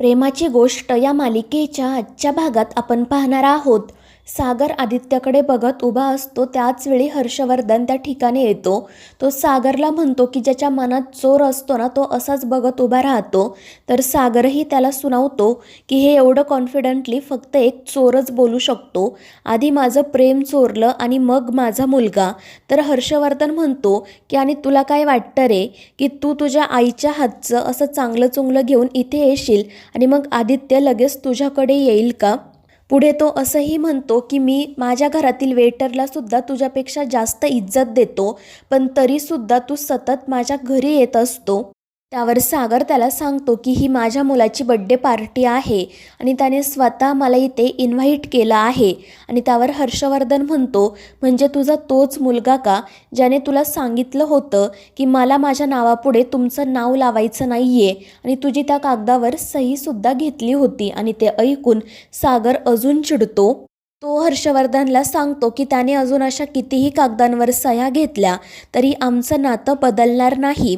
प्रेमाची गोष्ट या मालिकेच्या आजच्या भागात आपण पाहणार आहोत. सागर आदित्यकडे बघत उभा असतो. त्याच वेळी हर्षवर्धन त्या ठिकाणी येतो. तो सागरला म्हणतो की ज्याच्या मनात चोर असतो ना तो असाच बघत उभा राहतो. तर सागरही त्याला सुनावतो की हे एवढं कॉन्फिडंटली फक्त एक चोरच बोलू शकतो. आधी माझं प्रेम चोरलं आणि मग माझा मुलगा. तर हर्षवर्धन म्हणतो की आणि तुला काय वाटतं रे की तू तुझ्या आईच्या हातचं असं चांगलं चुंगलं घेऊन इथे येशील? आणि मग आदित्य लगेच तुझ्याकडे येईल का? पुढे तो असंही म्हणतो की मी माझ्या घरातील वेटरला सुद्धा तुझ्यापेक्षा जास्त इज्जत देतो पण तरीसुद्धा तू सतत माझ्या घरी येत असतो. त्यावर सागर त्याला सांगतो की ही माझ्या मुलाची बड्डे पार्टी आहे आणि त्याने स्वतः मला इथे इन्व्हाइट केलं आहे. आणि त्यावर हर्षवर्धन म्हणतो म्हणजे तुझा तोच मुलगा का? ज्याने तुला सांगितलं होतं की मला माझ्या नावापुढे तुमचं नाव लावायचं नाही आहे आणि तुझी त्या कागदावर सहीसुद्धा घेतली होती. आणि ते ऐकून सागर अजून चिडतो. तो हर्षवर्धनला सांगतो की त्याने अजून अशा कितीही कागदांवर सह्या घेतल्या तरी आमचं नातं बदलणार नाही.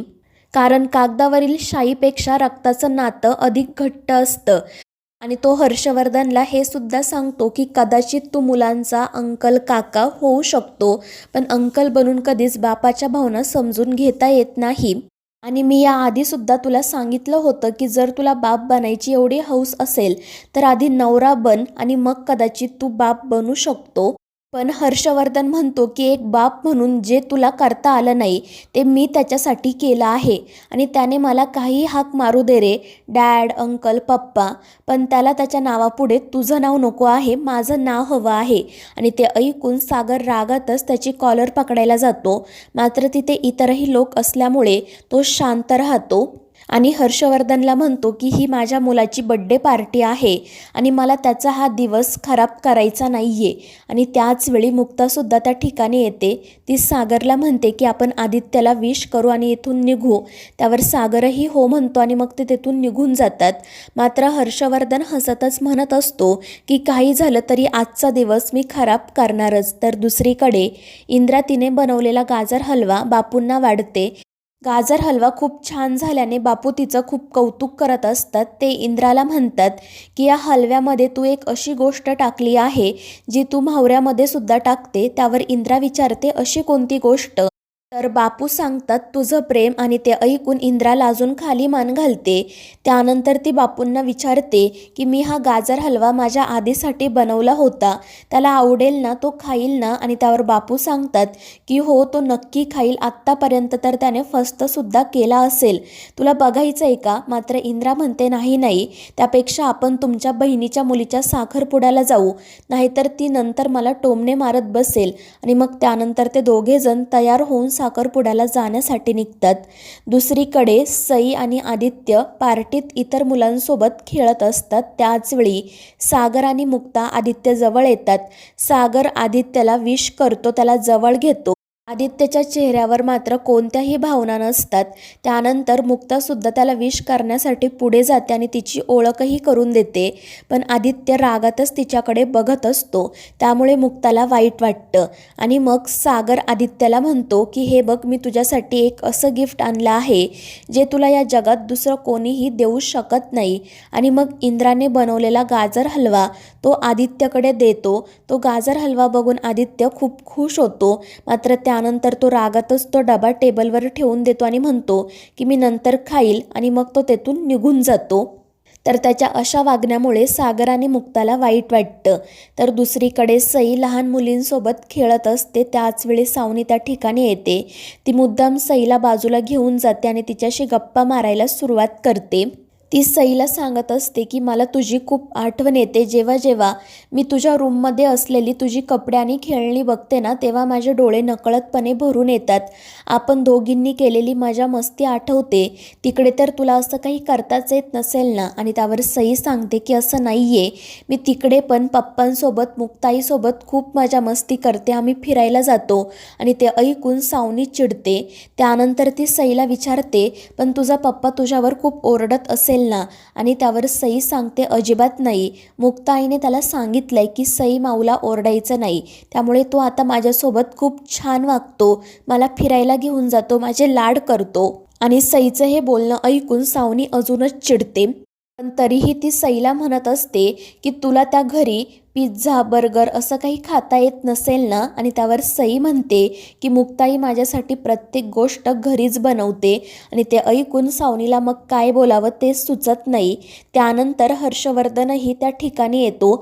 कारण कागदावरील शाईपेक्षा रक्ताचं नातं अधिक घट्ट असतं. आणि तो हर्षवर्धनला हे सुद्धा सांगतो की कदाचित तू मुलांचा अंकल काका होऊ शकतो पण अंकल बनून कधीच बापाच्या भावना समजून घेता येत नाही. आणि मी या आधीसुद्धा तुला सांगितलं होतं की जर तुला बाप बनायची एवढी हौस असेल तर आधी नवरा बन आणि मग कदाचित तू बाप बनू शकतो. पण हर्षवर्धन म्हणतो की एक बाप म्हणून जे तुला करता आलं नाही ते मी त्याच्यासाठी केलं आहे. आणि त्याने मला काही हाक मारू दे रे डॅड अंकल पप्पा. पण त्याला त्याच्या नावापुढे तुझं नाव नको आहे माझं नाव हवं आहे. आणि ते ऐकून सागर रागातच त्याची कॉलर पकडायला जातो. मात्र तिथे इतरही लोक असल्यामुळे तो शांत राहतो. आणि हर्षवर्धनला म्हणतो की ही माझ्या मुलाची बड्डे पार्टी आहे आणि मला त्याचा हा दिवस खराब करायचा नाही आहे आणि त्याच वेळी मुक्तासुद्धा त्या ठिकाणी येते. ती सागरला म्हणते की आपण आदित्यला विश करू आणि इथून निघू. त्यावर सागरही हो म्हणतो आणि मग ते तिथून निघून जातात. मात्र हर्षवर्धन हसतच म्हणत असतो की काही झालं तरी आजचा दिवस मी खराब करणारच. तर दुसरीकडे इंद्रा तिने बनवलेला गाजर हलवा बापूंना वाढते. गाजर हलवा खूप छान झाल्याने बापू तिचं खूप कौतुक करत असतात. ते इंद्राला म्हणतात की या हलव्यामध्ये तू एक अशी गोष्ट टाकली आहे जी तू म्हावऱ्यामध्ये सुद्धा टाकते. त्यावर इंद्रा विचारते अशी कोणती गोष्ट? तर बापू सांगतात तुझं प्रेम आणि ते ऐकून इंद्राला अजून खाली मान घालते. त्यानंतर ती बापूंना विचारते की मी हा गाजर हलवा माझ्या आधीसाठी बनवला होता. त्याला आवडेल ना तो खाईल ना? आणि त्यावर बापू सांगतात की हो तो नक्की खाईल. आत्तापर्यंत तर त्याने फस्तसुद्धा केला असेल. तुला बघायचं आहे का? मात्र इंद्रा म्हणते नाही नाही. त्यापेक्षा आपण तुमच्या बहिणीच्या मुलीच्या साखरपुड्याला जाऊ. नाहीतर ती नंतर मला टोमणे मारत बसेल. आणि मग त्यानंतर ते दोघेजण तयार होऊन साखरपुड्याला जाण्यासाठी निघतात. दुसरीकडे सई आणि आदित्य पार्टीत इतर मुलांसोबत खेळत असतात. त्याचवेळी सागर आणि मुक्ता आदित्य जवळ येतात. सागर आदित्यला विश करतो त्याला जवळ घेतो. आदित्यच्या चेहऱ्यावर मात्र कोणत्याही भावना नसतात. त्यानंतर मुक्तासुद्धा त्याला विश करण्यासाठी पुढे जाते आणि तिची ओळखही करून देते. पण आदित्य रागातच तिच्याकडे बघत असतो. त्यामुळे मुक्ताला वाईट वाटतं. आणि मग सागर आदित्यला म्हणतो की हे बघ मी तुझ्यासाठी एक असं गिफ्ट आणलं आहे जे तुला या जगात दुसरं कोणीही देऊ शकत नाही. आणि मग इंद्राने बनवलेला गाजर हलवा तो आदित्यकडे देतो. तो गाजर हलवा बघून आदित्य खूप खुश होतो. मात्र त्या त्यानंतर तो रागातच तो डबा टेबलवर ठेवून देतो आणि म्हणतो की मी नंतर खाईल आणि मग तो तेथून निघून जातो. तर त्याच्या अशा वागण्यामुळे सागर आणि मुक्ताला वाईट वाटतं. तर दुसरीकडे सई लहान मुलींसोबत खेळत असते त्याचवेळी सावनी त्या ठिकाणी येते. ती मुद्दाम सईला बाजूला घेऊन जाते आणि तिच्याशी गप्पा मारायला सुरुवात करते. ती सईला सांगत असते की मला तुझी खूप आठवण येते. जेव्हा जेव्हा मी तुझ्या रूममध्ये असलेली तुझी कपडे आणि खेळणी बघते ना तेव्हा माझे डोळे नकळतपणे भरून येतात. आपण दोघींनी केलेली माझ्या मस्ती आठवते. तिकडे तर तुला असं काही करताच येत नसेल ना? आणि त्यावर सई सांगते की असं नाही आहे मी तिकडे पण पप्पांसोबत मुक्ताईसोबत खूप माझ्या मस्ती करते. आम्ही फिरायला जातो आणि ते ऐकून सावनी चिडते. त्यानंतर ती सईला विचारते पण तुझा पप्पा तुझ्यावर खूप ओरडत असेल ना? आणि त्यावर सई सांगते अजिबात नाही. मुक्ताईने त्याला सांगितलंय की सई माऊला ओरडायचं नाही. त्यामुळे तो आता माझ्यासोबत खूप छान वागतो. मला फिरायला घेऊन जातो. माझे लाड करतो. आणि सईचं हे बोलणं ऐकून सावनी अजूनच चिडते. पण तरीही ती सईला म्हणत असते की तुला त्या घरी पिझ्झा बर्गर असं काही खाता येत नसेल ना? आणि त्यावर सई म्हणते की मुक्ताई माझ्यासाठी प्रत्येक गोष्ट घरीच बनवते आणि ते ऐकून सावनीला मग काय बोलावं ते सुचत नाही. त्यानंतर हर्षवर्धनही त्या ठिकाणी येतो.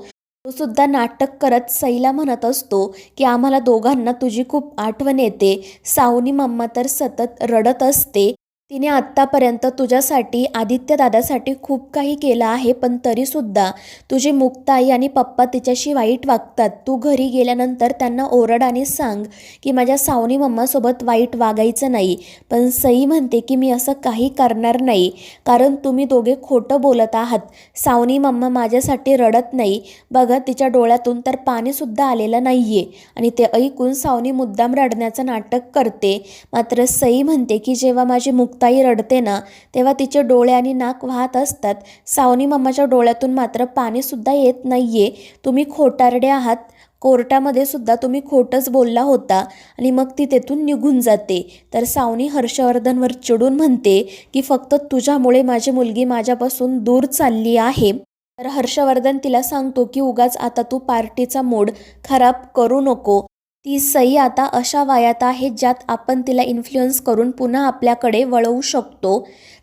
तो सुद्धा नाटक करत सईला म्हणत असतो की आम्हाला दोघांना तुझी खूप आठवण येते. सावनी मम्मा तर सतत रडत असते. तिने आत्तापर्यंत तुझ्यासाठी आदित्य दादासाठी खूप काही केलं आहे पण तरीसुद्धा तुझी मुक्ताई आणि पप्पा तिच्याशी वाईट वागतात. तू घरी गेल्यानंतर त्यांना ओरड आणि सांग की माझ्या सावनी मम्मासोबत वाईट वागायचं नाही. पण सई म्हणते की मी असं काही करणार नाही कारण तुम्ही दोघे खोटं बोलत आहात. सावनी मम्मा माझ्यासाठी रडत नाही. बघा तिच्या डोळ्यातून तर पाणीसुद्धा आलेलं नाही आहे आणि ते ऐकून सावनी मुद्दाम रडण्याचं नाटक करते. मात्र सई म्हणते की जेव्हा माझी मुक्ताई रडते ना तेव्हा तिचे डोळे आणि नाक वाहत असतात. सावनी मम्माच्या डोळ्यातून मात्र पाणीसुद्धा येत नाही आहे तुम्ही खोटारडे आहात. कोर्टामध्ये सुद्धा तुम्ही खोटंच बोलला होता आणि मग ती तेथून निघून जाते. तर सावनी हर्षवर्धनवर चिडून म्हणते की फक्त तुझ्यामुळे माझी मुलगी माझ्यापासून दूर चालली आहे. तर हर्षवर्धन तिला सांगतो की उगाच आता तू पार्टीचा मूड खराब करू नको. ती सई आता अशा वयात आहे ज्यात आपण तिला इन्फ्लुअन्स करून पुन्हा आपल्याकडे वळवू शकतो.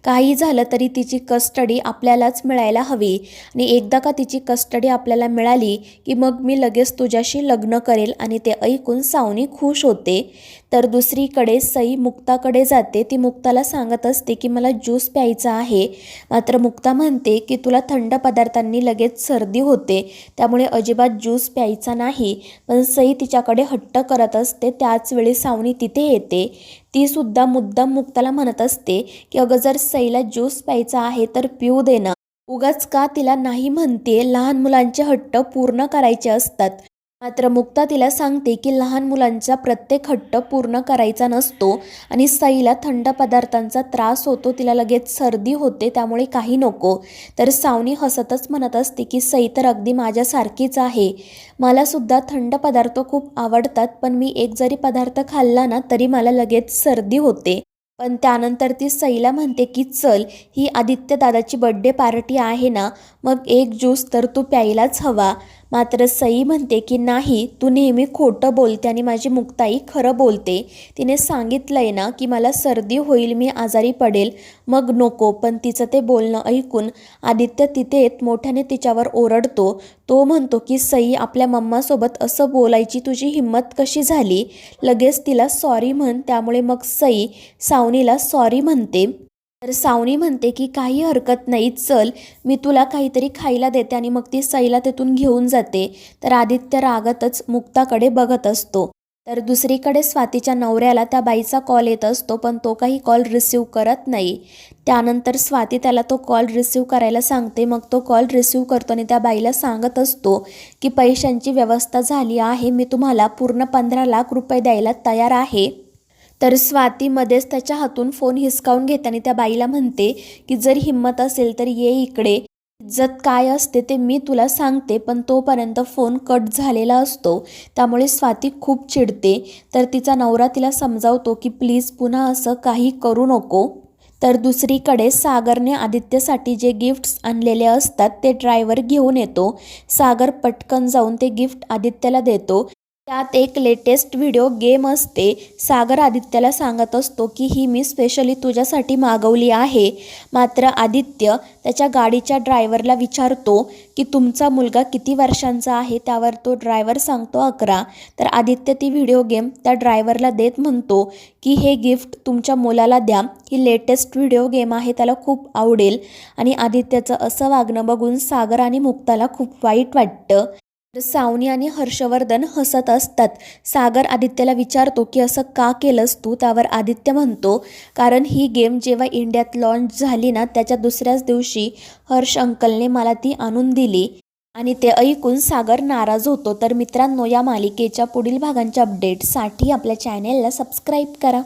काही झालं तरी तिची कस्टडी आपल्यालाच मिळायला हवी. आणि एकदा का तिची कस्टडी आपल्याला मिळाली की मग मी लगेच तुझ्याशी लग्न करेल आणि ते ऐकून सावनी खुश होते. तर दुसरीकडे सई मुक्ताकडे जाते. ती मुक्ताला सांगत असते की मला ज्यूस प्यायचा आहे. मात्र मुक्ता म्हणते की तुला थंड पदार्थांनी लगेच सर्दी होते. त्यामुळे अजिबात ज्यूस प्यायचा नाही. पण सई तिच्याकडे हट्ट करत असते. त्याच वेळी सावनी तिथे येते. ती सुद्धा मुद्दाम मुक्ताला म्हणत असते की अगं जर सईला ज्यूस प्यायचा आहे तर पिऊ देना उगाच का तिला नाही म्हणते लहान मुलांचे हट्ट पूर्ण करायचे असतात. मात्र मुक्ता तिला सांगते की लहान मुलांचा प्रत्येक हट्ट पूर्ण करायचा नसतो आणि साईला थंड पदार्थांचा त्रास होतो तिला लगेच सर्दी होते त्यामुळे काही नको. तर सावनी हसतच म्हणत असते की सई तर अगदी माझ्यासारखीच आहे. मलासुद्धा थंड पदार्थ खूप आवडतात पण मी एक जरी पदार्थ खाल्ला ना तरी मला लगेच सर्दी होते. पण त्यानंतर ती सईला म्हणते की चल ही आदित्य दादाची बड्डे पार्टी आहे ना मग एक ज्यूस तर तू प्यायलाच हवा. मात्र सई म्हणते की नाही तू नेहमी खोटं बोलते आणि माझी मुक्ताई खरं बोलते. तिने सांगितलंय ना की मला सर्दी होईल मी आजारी पडेल. मग नको पण तिचं ते बोलणं ऐकून आदित्य तिथे येत मोठ्याने तिच्यावर ओरडतो. तो म्हणतो की सई आपल्या मम्मासोबत असं बोलायची तुझी हिंमत कशी झाली? लगेच तिला सॉरी म्हण त्यामुळे मग सई सावनीला सॉरी म्हणते. तर सावनी म्हणते की काही हरकत नाही चल मी तुला काहीतरी खायला देते आणि मग ती सईला तिथून घेऊन जाते. तर आदित्य रागातच मुक्ताकडे बघत असतो. तर दुसरीकडे स्वातीच्या नवऱ्याला त्या बाईचा कॉल येत असतो पण तो काही कॉल रिसीव करत नाही. त्यानंतर स्वाती त्याला तो कॉल रिसीव करायला सांगते. मग तो कॉल रिसीव करतो आणि त्या बाईला सांगत असतो की पैशांची व्यवस्था झाली आहे. मी तुम्हाला पूर्ण पंधरा लाख रुपये द्यायला तयार आहे. तर स्वातीमध्येच त्याच्या हातून फोन हिसकावून घेताना त्या बाईला म्हणते की जर हिंमत असेल तर ये इकडे. इज्जत काय असते ते मी तुला सांगते पण तोपर्यंत फोन कट झालेला असतो त्यामुळे स्वाती खूप चिडते. तर तिचा नवरा तिला समजावतो की प्लीज पुन्हा असं काही करू नको तर दुसरीकडे सागरने आदित्यसाठी जे गिफ्ट्स आणलेले असतात ते ड्रायव्हर घेऊन येतो. सागर पटकन जाऊन ते गिफ्ट आदित्यला देतो. त्यात एक लेटेस्ट व्हिडिओ गेम असते. सागर आदित्यला सांगत असतो की ही मी स्पेशली तुझ्यासाठी मागवली आहे. मात्र आदित्य त्याच्या गाडीच्या ड्रायव्हरला विचारतो की तुमचा मुलगा किती वर्षांचा आहे? त्यावर तो ड्रायव्हर सांगतो अकरा. तर आदित्य ती व्हिडिओ गेम त्या ड्रायव्हरला देत म्हणतो की हे गिफ्ट तुमच्या मुलाला द्या. ही लेटेस्ट व्हिडिओ गेम आहे त्याला खूप आवडेल. आणि आदित्याचं असं वागणं बघून सागर आणि मुक्ताला खूप वाईट वाटतं. सावनी आणि हर्षवर्धन हसत असतात. सागर आदित्यला विचारतो की असं का केलंस तू? त्यावर आदित्य म्हणतो कारण ही गेम जेव्हा इंडियात लॉन्च झाली ना त्याच्या दुसऱ्याच दिवशी हर्ष अंकलने मला ती आणून दिली आणि ते ऐकून सागर नाराज होतो. तर मित्रांनो या मालिकेच्या पुढील भागांच्या अपडेटसाठी आपल्या चॅनेलला सबस्क्राईब करा.